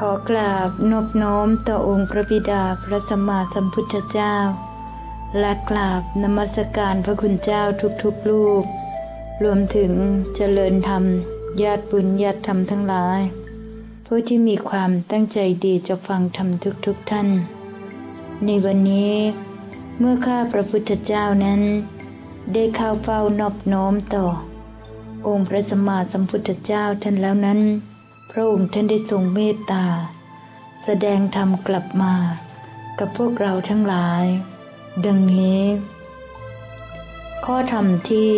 ขอกราบนบน้อมต่อองค์พระบิดาพระสัมมาสัมพุทธเจ้า และกราบนมัสการพระคุณเจ้าทุกๆลูกรวมถึงเจริญธรรม ญาติบุญญาติธรรมทั้งหลาย ผู้ที่มีความตั้งใจดีจะฟังธรรมทุกๆทท่าน ในวันนี้ เมื่อข้าพระพุทธเจ้านั้น ได้เข้าเฝ้านอบน้อมต่อ องค์พระสัมมาสัมพุทธเจ้าท่านแล้วนั้น พระองค์ท่านได้ทรงเมตตา แสดงธรรมกลับมา กับพวกเราทั้งหลาย ดังนี้ ข้อธรรมที่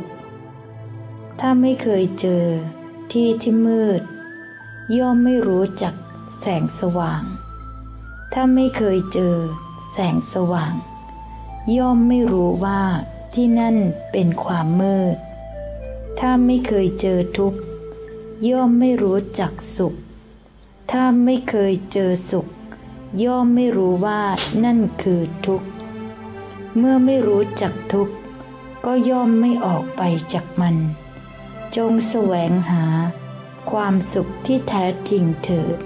206 ถ้าไม่เคยเจอที่ที่มืด ย่อมไม่รู้จักแสงสว่าง ถ้าไม่เคยเจอแสงสว่าง ย่อมไม่รู้ว่าที่นั่นเป็นความมืด ถ้าไม่เคยเจอทุกข์ ย่อมไม่รู้จักสุข ถ้าไม่เคยเจอสุข ย่อมไม่รู้ว่านั่นคือทุกข์ เมื่อไม่รู้จักทุกข์ ก็ย่อมไม่ออกไปจากมัน จงแสวงหา ความสุขที่แท้จริงเถิด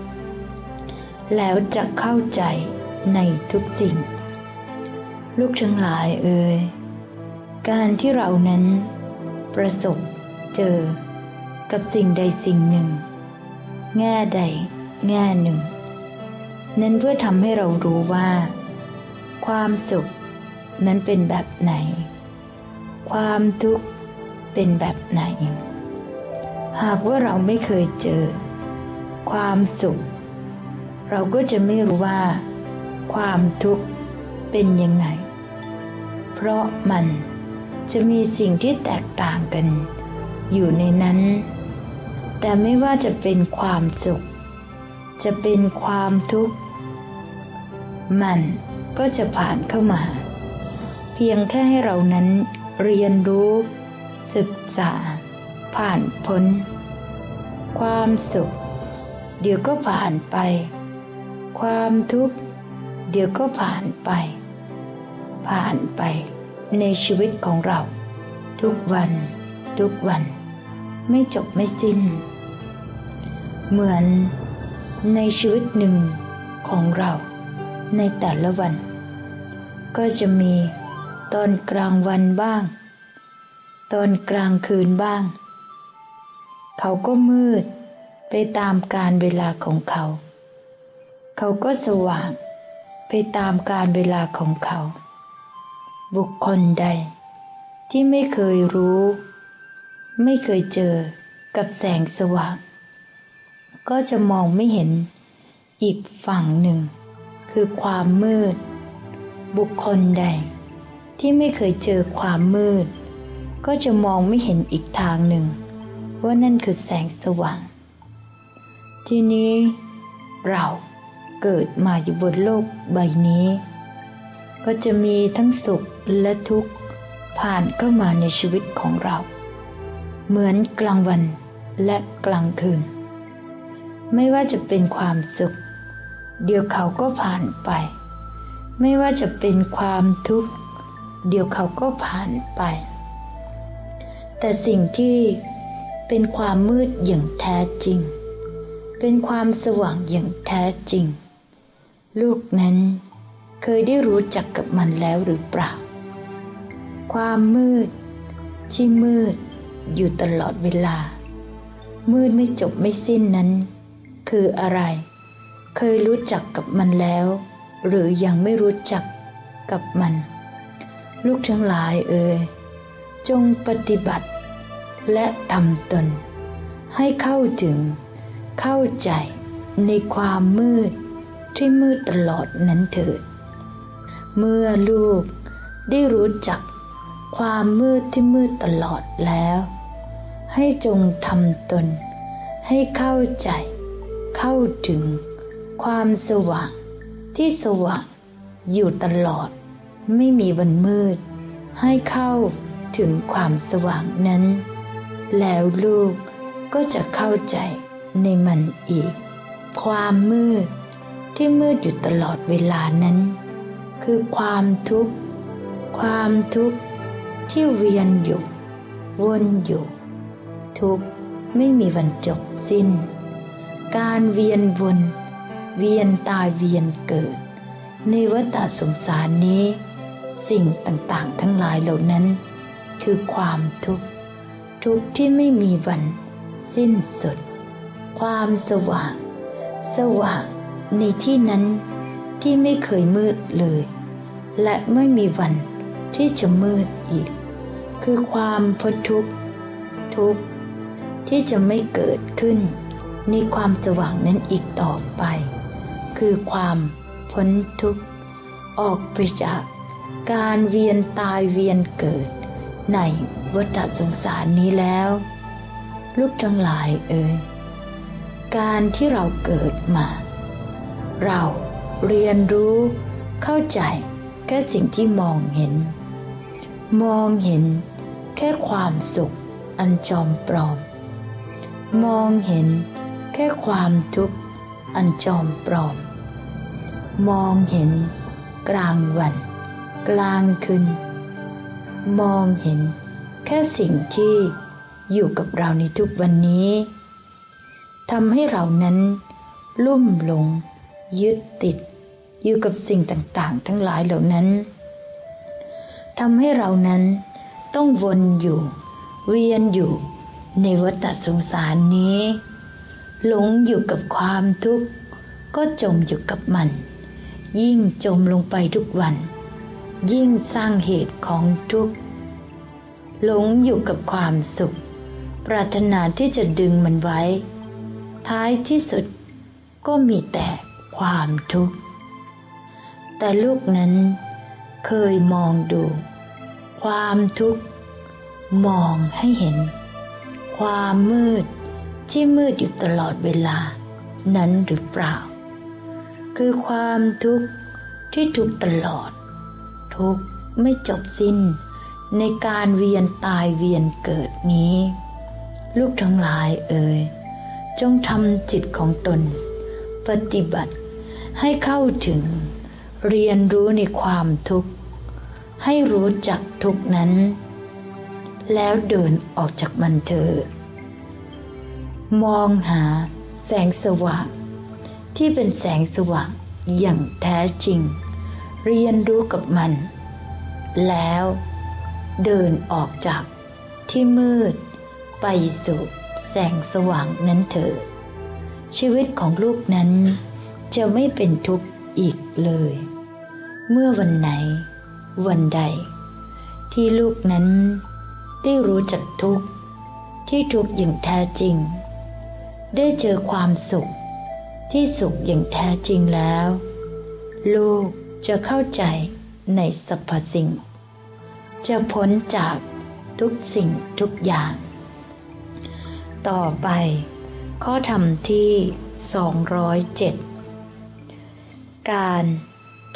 แล้วจะเข้าใจในทุกสิ่ง ลูกทั้งหลายเอ่ยการที่เรานั้น ประสบเจอ กับสิ่งใดสิ่งหนึ่ง แง่ใด แง่หนึ่ง นั้นเพื่อทำให้เรารู้ว่า ความสุขนั้นเป็นแบบไหน ความทุกข์เป็นแบบไหน หากว่าเราไม่เคยเจอ ความสุข เราก็จะไม่รู้ว่า ความทุกข์เป็นยังไง เพราะมันจะมีสิ่งที่แตกต่างกัน อยู่ในนั้น แต่ไม่ว่าจะเป็นความสุข จะเป็นความทุกข์ มันก็จะผ่านเข้ามา เพียงแค่ให้เรานั้นเรียนรู้ ศึกษา ผ่านพ้น ความสุข เดี๋ยวก็ผ่านไป ความทุกข์ เดี๋ยวก็ผ่านไป ผ่านไปในชีวิตของเรา ทุกวัน ทุกวัน ไม่จบไม่สิ้น เหมือนในชีวิตหนึ่งของเราในแต่ละวัน ก็จะมีตอนกลางวันบ้าง ตอนกลางคืนบ้าง เขาก็มืดไปตามการเวลาของเขา เขาก็สว่างไปตามการเวลาของเขา บุคคลใดที่ไม่เคยรู้ ไม่เคยเจอกับแสงสว่าง ก็จะมองไม่เห็นอีกฝั่งหนึ่ง คือความมืด บุคคลใด ที่ไม่เคยเจอความมืด ก็จะมองไม่เห็นอีกทางหนึ่ง ว่านั่นคือแสงสว่าง ทีนี้เราเกิดมาอยู่บนโลกใบนี้ ก็จะมีทั้งสุขและทุกข์ผ่านเข้ามาในชีวิตของเรา เหมือนกลางวันและกลางคืน ไม่ว่าจะเป็นความสุข เดี๋ยวเขาก็ผ่านไป ไม่ว่าจะเป็นความทุกข์ เดี๋ยวเขาก็ผ่านไป แต่สิ่งที่เป็นความมืดอย่างแท้จริง เป็นความสว่างอย่างแท้จริง ลูกนั้นเคยได้รู้จักกับมันแล้วหรือเปล่า ความมืด ที่มืดอยู่ตลอดเวลา มืดไม่จบไม่สิ้นนั้น คืออะไร เคยรู้จักกับมันแล้ว หรือยังไม่รู้จักกับมัน ลูกทั้งหลายเอ่ยจงปฏิบัติ และทำตน ให้เข้าถึง เข้าใจในความมืดที่มืดตลอดนั้นเถิด เมื่อลูกได้รู้จักความมืดที่มืดตลอดแล้ว ให้จงทำตน ให้เข้าใจ เข้าถึง ความสว่างที่สว่างอยู่ตลอด ไม่มีวันมืด ให้เข้าถึงความสว่างนั้น แล้วลูกก็จะเข้าใจในมันอีก ความมืดที่มืดอยู่ตลอดเวลานั้น คือความทุกข์ ความทุกข์ที่เวียนอยู่ วนอยู่ ทุกข์ไม่มีวันจบสิ้น การเวียนวน เวียนตายเวียนเกิด ในวัฏสงสารนี้ สิ่งต่างๆ ทั้งหลายเหล่านั้น คือความทุกข์ ทุกข์ที่ไม่มีวัน สิ้นสุด ความสว่าง สว่างในที่นั้นที่ไม่เคยมืดเลย และไม่มีวันที่จะมืดอีก คือความพ้นทุกข์ทุกข์ที่จะไม่เกิดขึ้น ในความสว่างนั้นอีกต่อไป คือความพ้นทุกข์ ออกไปจากการเวียนตายเวียนเกิด ในวัฏสงสารนี้แล้ว ลูกทั้งหลายเอ่ยการที่เราเกิดมา เราเรียนรู้เข้าใจแค่สิ่งที่มองเห็น มองเห็นแค่ความสุขอันจอมปลอม มองเห็น แค่ความทุกข์อันจอมปลอม มองเห็นกลางวัน กลางคืน มองเห็นแค่สิ่งที่อยู่กับเราในทุกวันนี้ทำให้เรานั้น ลุ่มหลง ยึดติด อยู่กับสิ่งต่างๆ ทั้งหลายเหล่านั้นทำให้เรานั้นต้องวนอยู่ เวียนอยู่ในวัฏสงสารนี้ หลงอยู่กับความทุกข์ ก็จมอยู่กับมัน ยิ่งจมลงไปทุกวัน ยิ่งสร้างเหตุของทุกข์ หลงอยู่กับความสุข ปรารถนาที่จะดึงมันไว้ ท้ายที่สุดก็มีแต่ความทุกข์ แต่ลูกนั้นเคยมองดู ความทุกข์ มองให้เห็น ความมืด ที่มืดอยู่ตลอดเวลานั้นหรือเปล่า คือความทุกข์ที่ทุกตลอด ทุกไม่จบสิ้น ในการเวียนตายเวียนเกิดนี้ ลูกทั้งหลายเอ่ยจงทำจิตของตน ปฏิบัติให้เข้าถึง เรียนรู้ในความทุกข์ ให้รู้จักทุกนั้น แล้วเดินออกจากมันเถิด มองหาแสงสว่างที่เป็นแสงสว่างอย่างแท้จริง เรียนรู้กับมัน แล้วเดินออกจากที่มืดไปสู่แสงสว่างนั้นเถิดชีวิตของลูกนั้นจะไม่เป็นทุกข์อีกเลย เมื่อวันไหน วันใด ที่ลูกนั้นได้รู้จักทุกข์ที่ทุกข์อย่างแท้จริง ได้เจอความสุข ที่สุขอย่างแท้จริงแล้ว ลูกจะเข้าใจในสรรพสิ่ง จะพ้นจากทุกสิ่งทุกอย่าง ต่อไป ข้อธรรมที่ 207 การ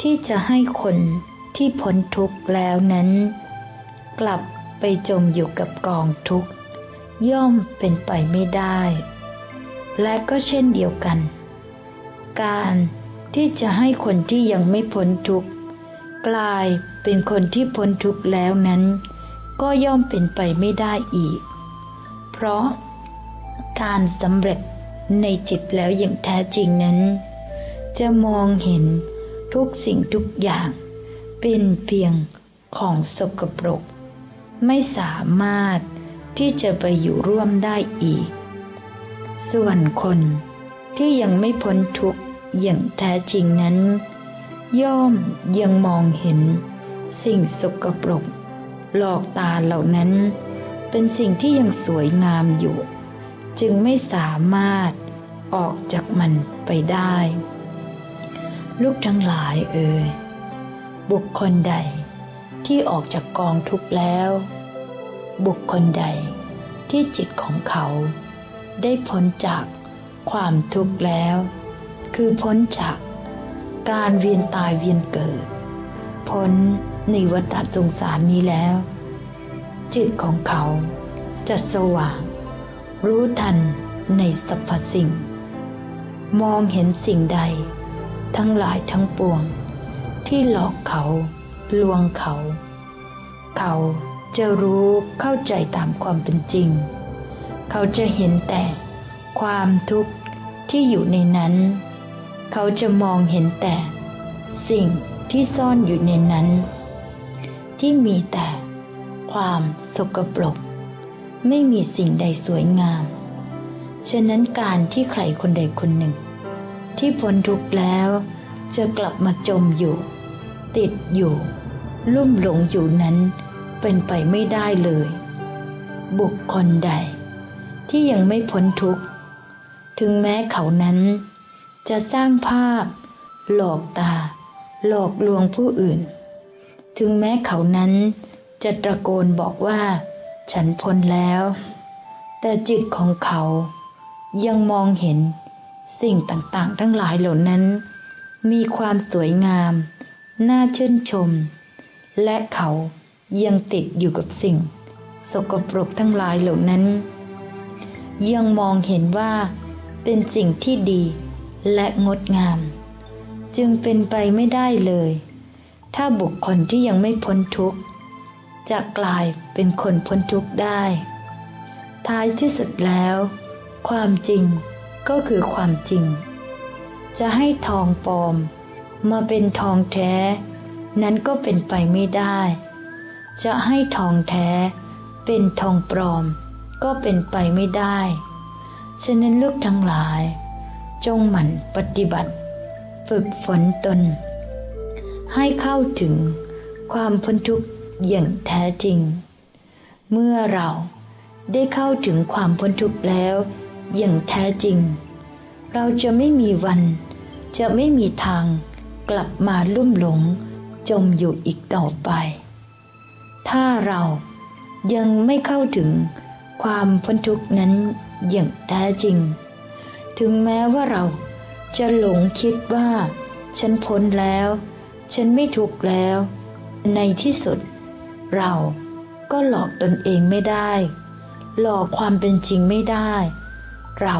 ที่จะให้คนที่พ้นทุกข์แล้วนั้น กลับไปจมอยู่กับกองทุกข์ ย่อมเป็นไปไม่ได้ และก็เช่นเดียวกัน การที่จะให้คนที่ยังไม่พ้นทุกข์กลายเป็นคนที่พ้นทุกข์แล้วนั้น ก็ย่อมเป็นไปไม่ได้อีก เพราะการสำเร็จในจิตแล้วอย่างแท้จริงนั้น จะมองเห็นทุกสิ่งทุกอย่าง เป็นเพียงของสกปรก ไม่สามารถที่จะไปอยู่ร่วมได้อีก ส่วนคนที่ยังไม่พ้นทุกข์อย่างแท้จริงนั้น ย่อมยังมองเห็น สิ่งสกปรก หลอกตาเหล่านั้น เป็นสิ่งที่ยังสวยงามอยู่ จึงไม่สามารถออกจากมันไปได้ ลูกทั้งหลายเอ่ยบุคคลใดที่ออกจากกองทุกข์แล้ว บุคคลใดที่จิตของเขา ได้พ้นจากความทุกข์แล้ว คือพ้นจากการเวียนตายเวียนเกิด พ้นในวัฏสงสารนี้แล้ว จิตของเขาจะสว่าง รู้ทันในสรรพสิ่ง มองเห็นสิ่งใด ทั้งหลายทั้งปวง ที่หลอกเขา ลวงเขา เขาจะรู้เข้าใจตามความเป็นจริง เขาจะเห็นแต่ความทุกข์ที่อยู่ในนั้น เขาจะมองเห็นแต่สิ่งที่ซ่อนอยู่ในนั้น ที่มีแต่ความสกปรก ไม่มีสิ่งใดสวยงาม ฉะนั้นการที่ใครคนใดคนหนึ่ง ที่พ้นทุกข์แล้วจะกลับมาจมอยู่ ติดอยู่ ลุ่มหลงอยู่นั้นเป็นไปไม่ได้เลย บุคคลใด ที่ยังไม่พ้นทุกข์ ถึงแม้เขานั้น จะสร้างภาพ หลอกตา หลอกลวงผู้อื่น ถึงแม้เขานั้นจะตะโกนบอกว่า ฉันพ้นแล้ว แต่จิตของเขายังมองเห็นสิ่งต่างๆ ทั้งหลายเหล่านั้น มีความสวยงาม น่าชื่นชม และเขายังติดอยู่กับสิ่ง สกปรกทั้งหลายเหล่านั้น ยังมองเห็นว่าเป็นสิ่งที่ดีและงดงาม จึงเป็นไปไม่ได้เลย ถ้าบุคคลที่ยังไม่พ้นทุกข์ จะกลายเป็นคนพ้นทุกข์ได้ ท้ายที่สุดแล้ว ความจริงก็คือความจริง จะให้ทองปลอมมาเป็นทองแท้ นั้นก็เป็นไปไม่ได้ จะให้ทองแท้เป็นทองปลอม ก็เป็นไปไม่ได้ ฉะนั้นลูกทั้งหลาย จงหมั่นปฏิบัติ ฝึกฝนตน ให้เข้าถึงความพ้นทุกข์อย่างแท้จริง เมื่อเราได้เข้าถึงความพ้นทุกข์แล้ว อย่างแท้จริง เราจะไม่มีวัน จะไม่มีทางกลับมาลุ่มหลงจมอยู่อีกต่อไป ถ้าเรายังไม่เข้าถึง ความพ้นทุกข์นั้นอย่างแท้จริง ถึงแม้ว่าเราจะหลงคิดว่า ฉันพ้นแล้ว ฉันไม่ทุกข์แล้ว ในที่สุด เราก็หลอกตนเองไม่ได้ หลอกความเป็นจริงไม่ได้ เรา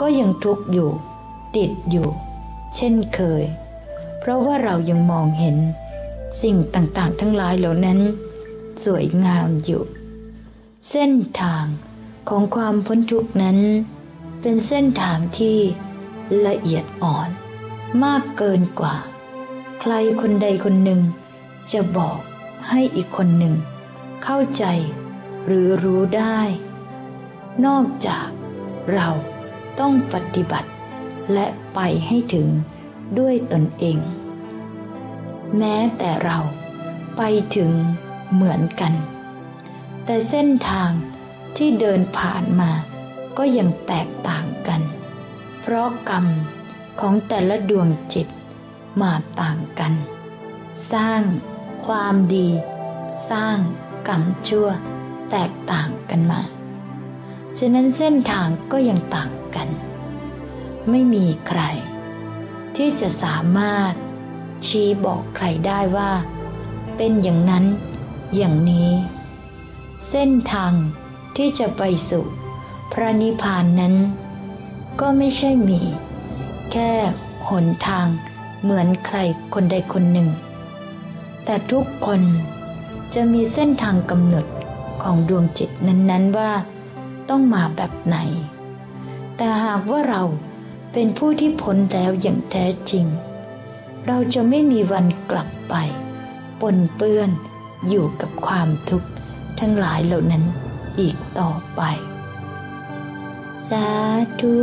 ก็ยังทุกข์อยู่ ติดอยู่ เช่นเคย เพราะว่าเรายังมองเห็น สิ่งต่างๆ ทั้งหลายเหล่านั้น สวยงามอยู่ เส้นทางของความพ้นทุกข์นั้น เป็นเส้นทางที่ละเอียดอ่อน มากเกินกว่า ใครคนใดคนหนึ่ง จะบอกให้อีกคนหนึ่ง เข้าใจหรือรู้ได้ นอกจากเราต้องปฏิบัติและไปให้ถึงด้วยตนเอง แม้แต่เราไปถึงเหมือนกัน แต่เส้นทางที่เดินผ่านมาก็ยังแตกต่างกัน เพราะกรรมของแต่ละดวงจิตมาต่างกัน สร้างความดี สร้างกรรมชั่วแตกต่างกันมา ฉะนั้นเส้นทางก็ยังต่างกัน ไม่มีใคร ที่จะสามารถชี้บอกใครได้ว่า เป็นอย่างนั้นอย่างนี้ เส้นทางที่จะไปสู่พระนิพพานนั้น ก็ไม่ใช่มี แค่หนทางเหมือนใครคนใดคนหนึ่ง แต่ทุกคนจะมีเส้นทางกำหนดของดวงจิตนั้นๆว่าต้องมาแบบไหน แต่หากว่าเราเป็นผู้ที่พ้นแล้วอย่างแท้จริง เราจะไม่มีวันกลับไป ปนเปื้อนอยู่กับความทุกข์ ทั้งหลายเหล่านั้นอีกต่อไป สาธุ